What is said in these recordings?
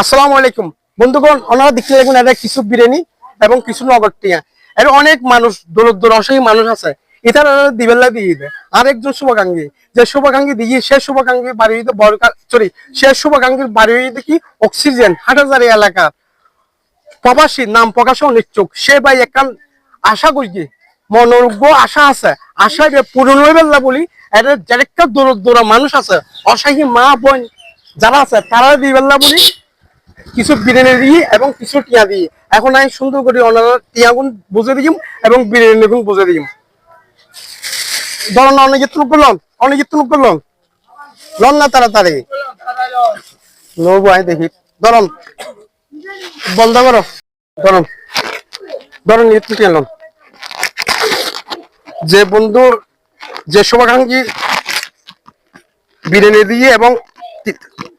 আসসালামু আলাইকুম। বন্ধুগণ, ওনারা দেখতে দেখুন এটা কিছু বিরিয়ানি এবং কিছু নগদ টিয়া। এর অনেক মানুষ দরিদ্র অসহায় মানুষ আছে। এটা দিবেল্লা দিয়ে দেয়। আরেকজন শুভাকাঙ্ক্ষী, যে শুভাকাঙ্ক্ষী দিয়ে সে শুভাকাঙ্ক্ষী বাড়ি হইতে বড় সরি সে শুভাকাঙ্ক্ষীর বাড়ি হইতে কি অক্সিজেন হাটাজারি এলাকার। প্রবাসী, নাম প্রকাশ অনিচ্ছুক সে ভাই একখান আশা করি মনোরোগ্য আশা আছে। আশা যে পূরণ হয়ে বেলা এটা যেটা দূর মানুষ আছে, অসহায় মা বোন যারা আছে তারা দিয়ে বেলা বলি কিছু বিরিয়ানি দিয়ে এবং কিছু টিয়া দিয়ে এখন আমি সুন্দর করে ওনারা টিয়া গুণ বুঝে দিম এবং বিরিয়ানি গুণ বুঝে দিম। ধরুন অনেক তুলুক করলাম, অনেক তুলুক করলাম। লন না তাড়াতাড়ি। নবু আয় দেখি। ধরুন, বন্ধ করো। ধরুন ধরুন যে বন্ধু যে শুভাকাঙ্ক্ষী বিরিয়ানি দিয়ে এবং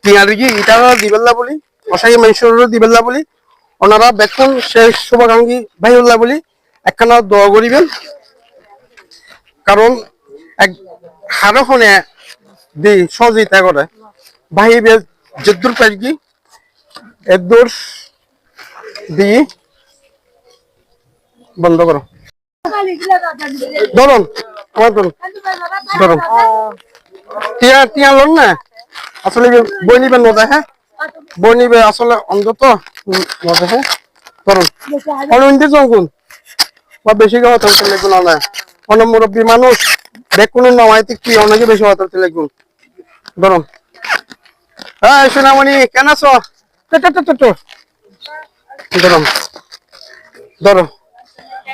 টিয়া দিয়ে এটা দিবেল্লা বলি। অসাহী মানুষেরও দিবেল্লা বলি ওনারা বেতন শেষ শুভাকাঙ্ক্ষী ভাইউল্লাহ বলি একখানা দোয়া করিবেন। কারণ এক হারখনে দি সহযোগিতা করে ভাইবে যদ্দুর পাইকি এদুর দি বন্ধ করো ধরুন আমার ধরুন ধরুন টিয়া টিয়া লোন না? আসলে বই নিবেন নদে হ্যাঁ বই নিবে আসলে অন্তত নদে হ্যাঁ। ধরুন অনুমতি জঙ্কুন বা বেশি কথা হতে লিখুন না অন্য মুরব্বী মানুষ নমাইতে কি অনেকে বেশি ধরুন। হ্যাঁ সোনামণি কেন আছো? তো, তো, তো, তো, তো। ধরুন। ধরো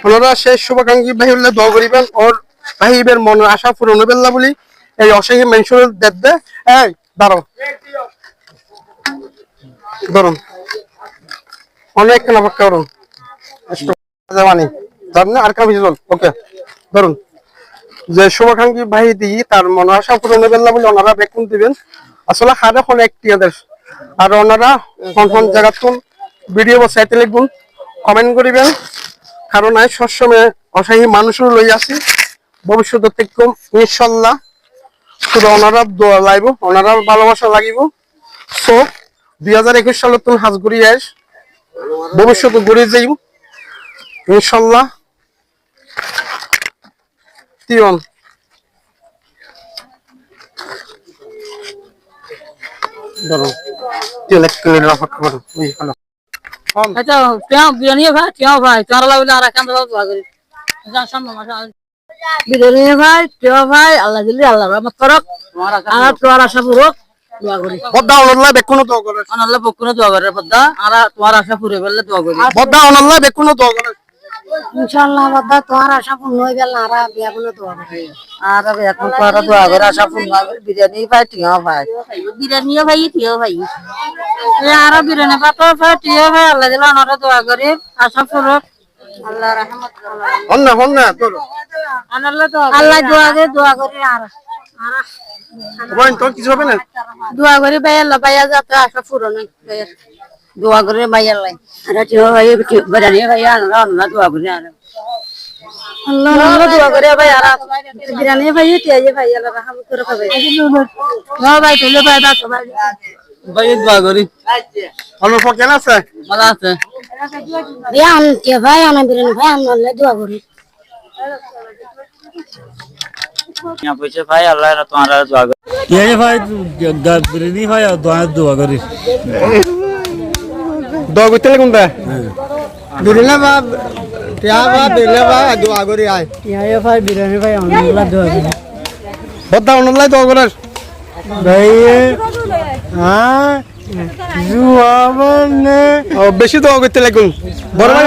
ওনারা শেষ শুভাকাঙ্ক্ষী হলে দোয়া করিবেন ওর ভাইবের মনের আশা পূরণ হইবেন না বলি এই অসহায় মানুষের দেখ দে। এই দাঁড়ো ধরুন। অনেক মানে আর কাম ওকে ধরুন যে শুভাকাঙ্ক্ষী ভাই দিই তার মনের আশা পূরণ হইবেন না বলে ওনারা বেকুন দিবেন। আসলে হারে হলে একটি আদেশ। আর ওনারা কোন কোন জায়গা ভিডিও বসাইতে লিখুন কমেন্ট করিবেন। কারণ আমি সবসময় অসহায় মানুষও লই আছি। ভবিষ্যতে থেকে ইনশাল্লাহ। শুধু ওনারা দোয়া লাইব ওনারা ভালোবাসা লাগিব। সো দুই হাজার একুশ সালে তুমি হাজ ঘুরি আস ভবিষ্যতে ঘুরে যাইব, ইনশাল্লাহ। তিয়ন ধরো তেল এক কিলো করো। এই হলো ভাই ভাই ভাই ভাই, আল্লাহ দিলি আল্লাহ রহমত করক। আর তোমার আশা পুরক। দোয়া করি। বদ্দা অনল্লা বেকুনো দোয়া করে। আল্লাহ বকুনে দোয়া করে পদ্মা। আর তোমার আশা পুরে ফেললে দোয়া করি। বদ্দা অনল্লা বেকুনো দোয়া করে। ইনশাআল্লাহ বাদা তোমার আশা পূর্ণ হয়ে গেল আর বিয়া কোনো দোয়া করে। আর এখন তোমার দোয়া করে আশা পূর্ণ হবে বিরিয়ানি ভাই টিয়া ভাই বিরিয়ানিও ভাই টিয়া ভাই আর বিরিয়ানি পাতো ভাই টিয়া ভাই আল্লাহ দিল ওনারা দোয়া করি আশা পুরক আল্লাহ রহমত আল্লাহ আল্লাহ দোয়া করে দোয়া করে আর। বোন তোর কিছু হবে না? দোয়া করে ভাই আল্লাহ ভাইয়া যাতে আশা পূরণ ভাইয়ের। দোয়া করে ভাই আল্লাহ আর টিও ভাই বাজানি ভাই আল্লাহ আল্লাহ দোয়া করে আর। আল্লাহ আল্লাহ দোয়া করে ভাই আর বিরানি ভাই টিয়াই ভাই আল্লাহ রহমত করে ভাই ভাই তুলে ভাই দাও ভাই। ভাই দোয়া করি। অনুপ কেন আছে? ভালো আছে। বিয়া আনতে ভাই আনা বিরানি ভাই আনলে দোয়া করি। পয়সা ভাই আল্লাহ তোমার দোয়া করি। এই ভাই বিরিয়ানি ভাই দোয়া দোয়া করি দোয়া করতে লাগুন ভাই বিরিয়ানি বা টিয়া বা বিরিয়ানি বা দোয়া করি আয়। টিয়া ভাই বিরিয়ানি ভাই অনলাইন দোয়া করি। হত্যা অনলাইন দোয়া করার। ভাই হ্যাঁ বেশি দোয়া করতে লাগুন বড় ভাই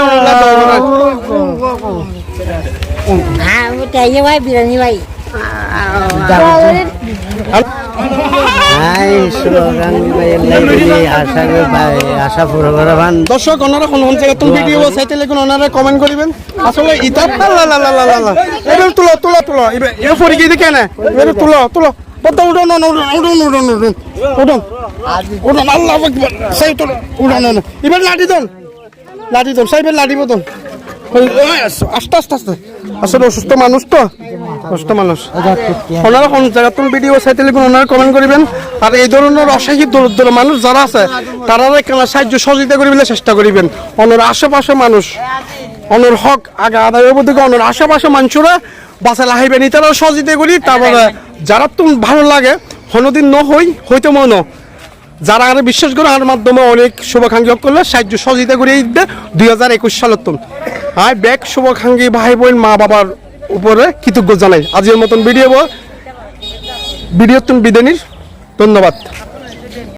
ভাই বিরিয়ানি ভাই দর্শক, ওনারা কোন কোন জায়গায় তুমি ভিডিও চাইতে লিখুন, ওনারা কমেন্ট করিবেন। আসলে ইতা এবার তুলো তুলো তুলো। এ ফরি গিয়ে দেখে না। এবার তুলো তুলো। লাঠি লাঠি লাঠি আস্তে আস্তে আস্তে। আসলে অসুস্থ মানুষ তো? অসুস্থ মানুষ। ওনারা কোন জায়গা তুমি ভিডিও চাইতে লিখুন, ওনারা কমেন্ট করিবেন। আর এই ধরনের অসহায় দরিদ্র মানুষ যারা আছে, তারা কেন সাহায্য সহযোগিতা করিবেন চেষ্টা করিবেন। অনর আশেপাশে মানুষ অনর হক আগে আদায় দিকে অনর আশেপাশে মানুষরা বাসা লাহাইবেন তারা সহযোগিতা করি। তারপরে যারা তুমি ভালো লাগে, কোনোদিন ন হই, হইতে মনো। যারা আর বিশ্বাস করে, আর মাধ্যমে অনেক শুভাকাঙ্ক্ষী করলে সাহায্য সহযোগিতা করে দিতে। দুই হাজার একুশ সালের তুন আর ব্যাক, শুভাকাঙ্ক্ষী ভাই বোন মা বাবার উপরে কৃতজ্ঞ জানাই। আজকের মতন ভিডিও ভিডিও তুমি বিদানির ধন্যবাদ।